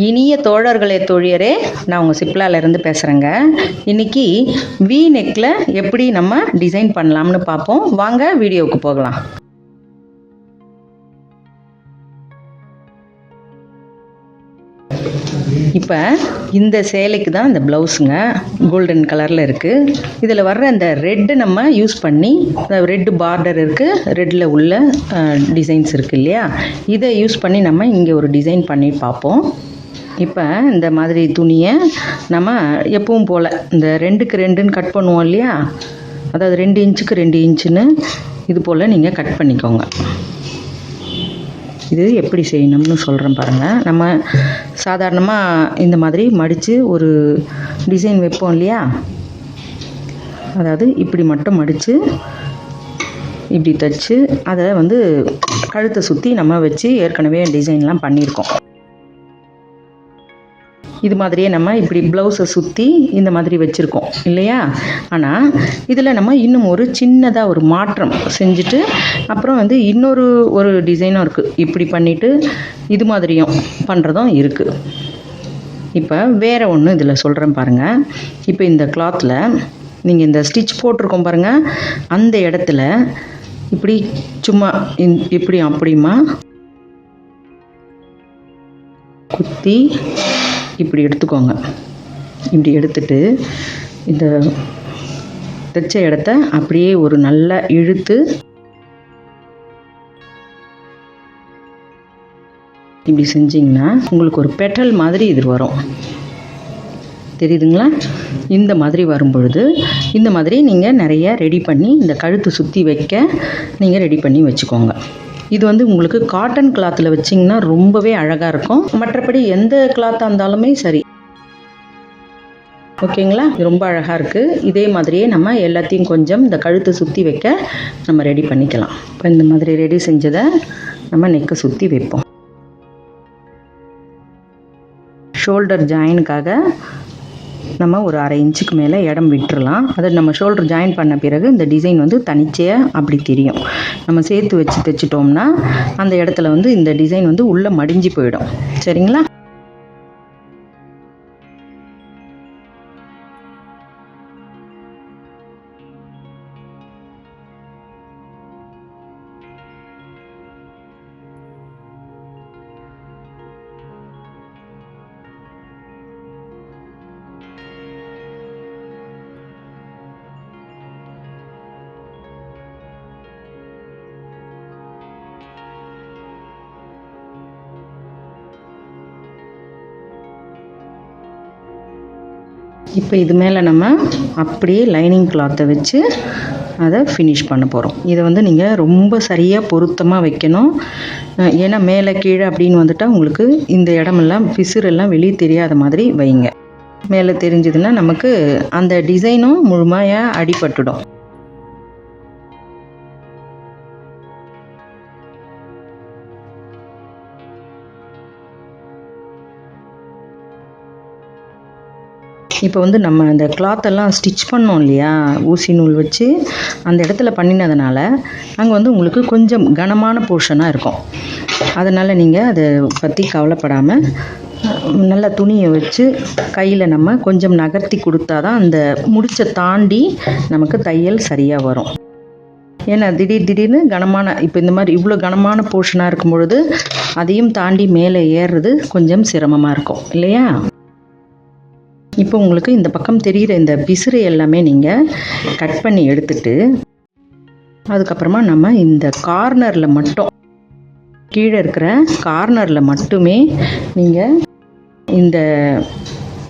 இனிய தோழர்களே தோழியரே நான் உங்கள் சிப்லாலேருந்து பேசுகிறேங்க இன்னைக்கு வி நெக்கில் எப்படி நம்ம டிசைன் பண்ணலாம்னு பார்ப்போம் வாங்க வீடியோவுக்கு போகலாம். இப்போ இந்த சேலைக்கு தான் இந்த ப்ளவுஸுங்க கோல்டன் கலரில் இருக்குது இதில் வர்ற இந்த ரெட்டு நம்ம யூஸ் பண்ணி ரெட்டு பார்டர் இருக்குது ரெட்டில் உள்ள டிசைன்ஸ் இருக்குது இல்லையா? இதை யூஸ் பண்ணி நம்ம இங்கே ஒரு டிசைன் பண்ணி பார்ப்போம் இப்போ இந்த மாதிரி துணியை நம்ம எப்பவும் போல் இந்த ரெண்டுக்கு ரெண்டுன்னு கட் பண்ணுவோம் இல்லையா? அதாவது ரெண்டு இன்ச்சுக்கு ரெண்டு இன்ச்சுன்னு இது போல் நீங்கள் கட் பண்ணிக்கோங்க. இது எப்படி செய்யணும்னு சொல்கிறேன் பாருங்கள் நம்ம சாதாரணமாக இந்த மாதிரி மடித்து ஒரு டிசைன் வைப்போம் இல்லையா? அதாவது இப்படி மட்டும் மடித்து இப்படி தைச்சு அதை வந்து கழுத்தை சுற்றி நம்ம வச்சு ஏற்கனவே டிசைன்லாம் பண்ணியிருக்கோம். இது மாதிரியே நம்ம இப்படி ப்ளவுஸை சுற்றி இந்த மாதிரி வச்சுருக்கோம் இல்லையா? ஆனால் இதில் நம்ம இன்னும் ஒரு சின்னதாக ஒரு மாற்றம் செஞ்சுட்டு அப்புறம் வந்து இன்னொரு ஒரு டிசைனும் இருக்குது இப்படி பண்ணிவிட்டு இது மாதிரியும் பண்ணுறதும் இருக்குது இப்போ வேறு ஒன்று இதில் சொல்கிறேன் பாருங்கள் இப்போ இந்த கிளாத்தில் நீங்கள் இந்த ஸ்டிச் போட்டிருக்கோம் பாருங்கள் அந்த இடத்துல இப்படி சும்மா இப்படி அப்படிமா குத்தி இப்படி எடுத்துக்கோங்க. இப்படி எடுத்துட்டு இந்த தைச்ச இடத்த அப்படியே ஒரு நல்லா இழுத்து இப்படி செஞ்சிங்கன்னா உங்களுக்கு ஒரு பெட்டல் மாதிரி இது வரும். தெரியுதுங்களா? இந்த மாதிரி வரும் பொழுது இந்த மாதிரி நீங்கள் நிறைய ரெடி பண்ணி இந்த கழுத்து சுற்றி வைக்க நீங்கள் ரெடி பண்ணி வச்சுக்கோங்க. இது வந்து உங்களுக்கு காட்டன் கிளாத்தில் வச்சிங்கன்னா ரொம்பவே அழகாக இருக்கும். மற்றபடி எந்த கிளாத்தாக இருந்தாலுமே சரி. ஓகேங்களா? இது ரொம்ப அழகாக இருக்குது இதே மாதிரியே நம்ம எல்லாத்தையும் கொஞ்சம் இந்த கழுத்தை சுற்றி வைக்க நம்ம ரெடி பண்ணிக்கலாம். இப்போ இந்த மாதிரி ரெடி செஞ்சதை நம்ம நெக்கை சுற்றி வைப்போம். ஷோல்டர் ஜாயினுக்காக நம்ம ஒரு அரை இன்ச்சுக்கு மேலே இடம் விட்டுறலாம். அதை நம்ம ஷோல்டர் ஜாயின் பண்ண பிறகு இந்த டிசைன் வந்து தனிச்சையாக அப்படி தெரியும். நம்ம சேர்த்து வச்சு தைச்சிட்டோம்னா அந்த இடத்துல வந்து இந்த டிசைன் வந்து உள்ளே மடிஞ்சு போயிடும். சரிங்களா? இப்போ இது மேலே நம்ம அப்படியே லைனிங் கிளாத்தை வச்சு அதை ஃபினிஷ் பண்ண போகிறோம் இதை வந்து நீங்கள் ரொம்ப சரியாக பொருத்தமாக வைக்கணும். ஏன்னா மேலே கீழே அப்படின்னு வந்துட்டால் உங்களுக்கு இந்த இடமெல்லாம் பிசுறெல்லாம் வெளியே தெரியாத மாதிரி வைங்க. மேலே தெரிஞ்சதுன்னா நமக்கு அந்த டிசைனும் முழுமையாக அடிபட்டுடும். இப்போ வந்து நம்ம அந்த கிளாத்தெல்லாம் ஸ்டிச் பண்ணோம் இல்லையா? ஊசி நூல் வச்சு அந்த இடத்துல பண்ணினதுனால அங்கே வந்து உங்களுக்கு கொஞ்சம் கனமான போர்ஷனாக இருக்கும். அதனால் நீங்கள் அதை பற்றி கவலைப்படாமல் நல்ல துணியை வச்சு கையில் நம்ம கொஞ்சம் நகர்த்தி கொடுத்தா தான் அந்த முடிச்சை தாண்டி நமக்கு தையல் சரியாக வரும். ஏன்னா திடீர் திடீர்னு கனமான இப்போ இந்த மாதிரி இவ்வளோ கனமான போர்ஷனாக இருக்கும் பொழுது அதையும் தாண்டி மேலே ஏறுறது கொஞ்சம் சிரமமாக இருக்கும். இல்லையா? இப்போ உங்களுக்கு இந்த பக்கம் தெரிகிற இந்த பிசிறு எல்லாமே நீங்கள் கட் பண்ணி எடுத்துட்டு அதுக்கப்புறமா நம்ம இந்த கார்னரில் மட்டும் கீழே இருக்கிற கார்னரில் மட்டுமே நீங்கள் இந்த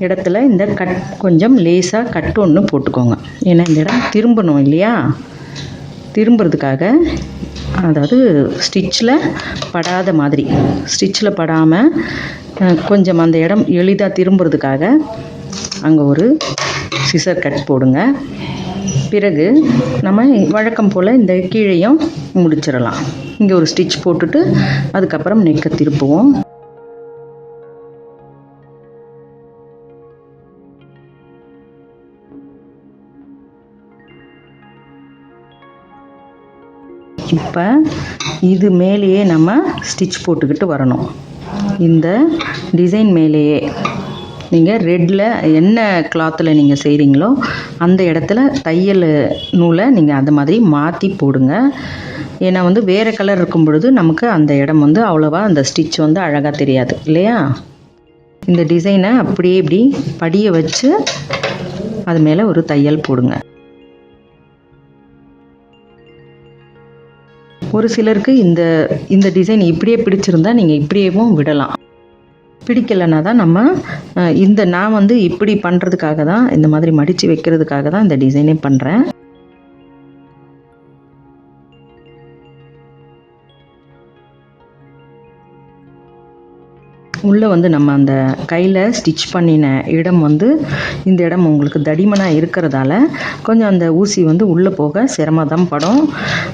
இடத்துல இந்த கட் கொஞ்சம் லேசாக கட் ஒன்று போட்டுக்கோங்க. ஏன்னா இந்த இடம் திரும்பணும் இல்லையா? திரும்புறதுக்காக அதாவது ஸ்டிச்சில் படாத மாதிரி ஸ்டிச்சில் படாமல் கொஞ்சம் அந்த இடம் எளிதாக திரும்புறதுக்காக அங்கே ஒரு சிசர் கட் போடுங்க. பிறகு நம்ம வழக்கம் போல் இந்த கீழையும் முடிச்சிடலாம். இங்கே ஒரு ஸ்டிச் போட்டுட்டு அதுக்கப்புறம் நெக்கை திருப்புவோம். இப்போ இது மேலேயே நம்ம ஸ்டிச் போட்டுக்கிட்டு வரணும். இந்த டிசைன் மேலேயே. நீங்கள் ரெட்டில் என்ன கிளாத்தில் நீங்கள் செய்கிறீங்களோ அந்த இடத்துல தையல் நூலை நீங்கள் அந்த மாதிரி மாற்றி போடுங்க. ஏன்னா வந்து வேறு கலர் இருக்கும் பொழுது நமக்கு அந்த இடம் வந்து அவ்வளோவா அந்த ஸ்டிச் வந்து அழகாக தெரியாது இல்லையா? இந்த டிசைனை அப்படியே இப்படி படிய வச்சு அது மேலே ஒரு தையல் போடுங்க. ஒரு சிலருக்கு இந்த இந்த டிசைன் இப்படியே பிடிச்சிருந்தா நீங்கள் இப்படியேவும் விடலாம். பிடிக்கலைன்னா தான் நம்ம இந்த நான் வந்து இப்படி பண்ணுறதுக்காக தான் இந்த மாதிரி மடித்து வைக்கிறதுக்காக தான் இந்த டிசைனே பண்ணுறேன் உள்ளே வந்து நம்ம அந்த கையில் ஸ்டிச் பண்ணின இடம் வந்து இந்த இடம் உங்களுக்கு தடிமனாக இருக்கிறதால கொஞ்சம் அந்த ஊசி வந்து உள்ளே போக சிரமம் படும்.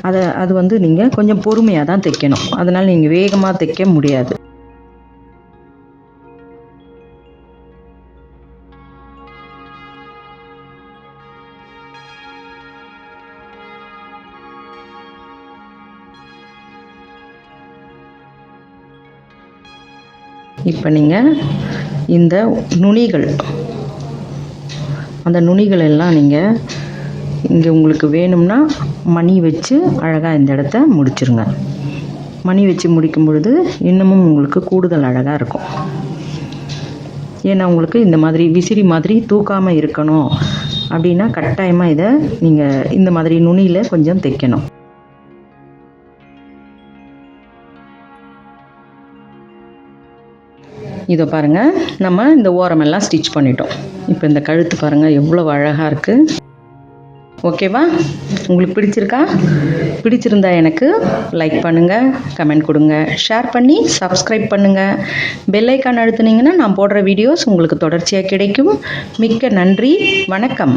அதை அது வந்து நீங்கள் கொஞ்சம் பொறுமையாக தான் தைக்கணும். அதனால் நீங்கள் வேகமாக தைக்க முடியாது. இப்போ நீங்கள் இந்த நுனிகள் அந்த நுனிகள் எல்லாம் நீங்கள் இங்கே உங்களுக்கு வேணும்னா மணி வச்சு அழகாக இந்த இடத்த முடிச்சிருங்க. மணி வச்சு முடிக்கும் பொழுது இன்னமும் உங்களுக்கு கூடுதல் அழகாக இருக்கும். ஏன்னா உங்களுக்கு இந்த மாதிரி விசிறி மாதிரி தூக்காமல் இருக்கணும். அப்படின்னா கட்டாயமாக இதை நீங்கள் இந்த மாதிரி நுனியில் கொஞ்சம் தைக்கணும். இதை பாருங்கள் நம்ம இந்த ஓரமெல்லாம் ஸ்டிச் பண்ணிட்டோம். இப்போ இந்த கழுத்து பாருங்கள் எவ்வளோ அழகாக இருக்குது ஓகேவா உங்களுக்கு பிடிச்சிருக்கா? பிடிச்சிருந்தா எனக்கு லைக் பண்ணுங்கள் கமெண்ட் கொடுங்க. ஷேர் பண்ணி சப்ஸ்கிரைப் பண்ணுங்கள் பெல்லைக்கான் அழுத்துனீங்கன்னா நான் போடுற வீடியோஸ் உங்களுக்கு தொடர்ச்சியாக கிடைக்கும். மிக்க நன்றி வணக்கம்.